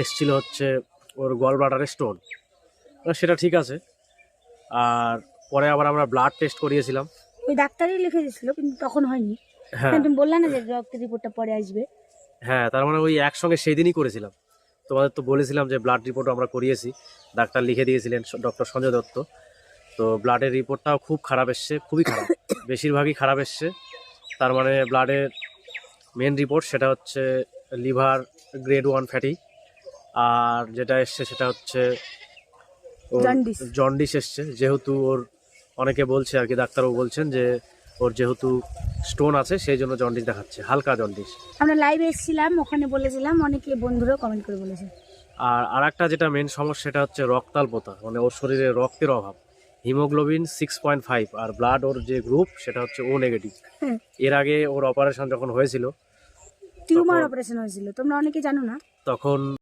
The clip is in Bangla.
এসছিল হচ্ছে ওর গল ব্লাডারে স্টোন সেটা ঠিক আছে। আর পরে আবার আমরা ব্লাড টেস্ট করিয়েছিলাম। ওই ডাক্তারই লিখে দিয়েছিল কিন্তু তখন হয়নি। হ্যাঁ। তুমি বললে না যে রক্তের রিপোর্টটা পরে আসবে। হ্যাঁ তার মানে ওই একসঙ্গে সেই দিনই করেছিলাম। তোমাদের তো বলেছিলাম যে ব্লাড রিপোর্ট আমরা করিয়েছি। ডাক্তার লিখে দিয়েছিলেন ডক্টর সঞ্জয় দত্ত। তো ব্লাডের রিপোর্টটাও খুব খারাপ এসছে খুবই খারাপ। বেশিরভাগই খারাপ এসছে। তার মানে ব্লাডের মেন রিপোর্ট সেটা হচ্ছে লিভার গ্রেড ওয়ান ফ্যাটি আর যেটা এসছে সেটা হচ্ছে ওর Jaundice। জন্ডিস এসছে। যেহেতু ওর অনেকে বলছে আর কি ডাক্তারও বলছেন যে ওর যেহেতু স্টোন আছে সেই জন্য জন্ডিস দেখাচ্ছে। হালকা জন্ডিস আমরা লাইভে এসেছিলাম ওখানে বলেছিলাম অনেকে বন্ধুরাও কমেন্ট করে বলেছে। আর আরেকটা যেটা মেন সমস্যা সেটা হচ্ছে রক্তাল্পতা মানে ওর শরীরে রক্তের অভাব। হিমোগ্লোবিন সিক্স পয়েন্ট ফাইভ আর ব্লাড ওর যে গ্রুপ সেটা হচ্ছে ও নেগেটিভ হ্যাঁ। এর আগে ওর অপারেশন যখন হয়েছিল টিউমার তখন- অপারেশন হয়েছিল। তোমরা অনেকে জানো না? তখন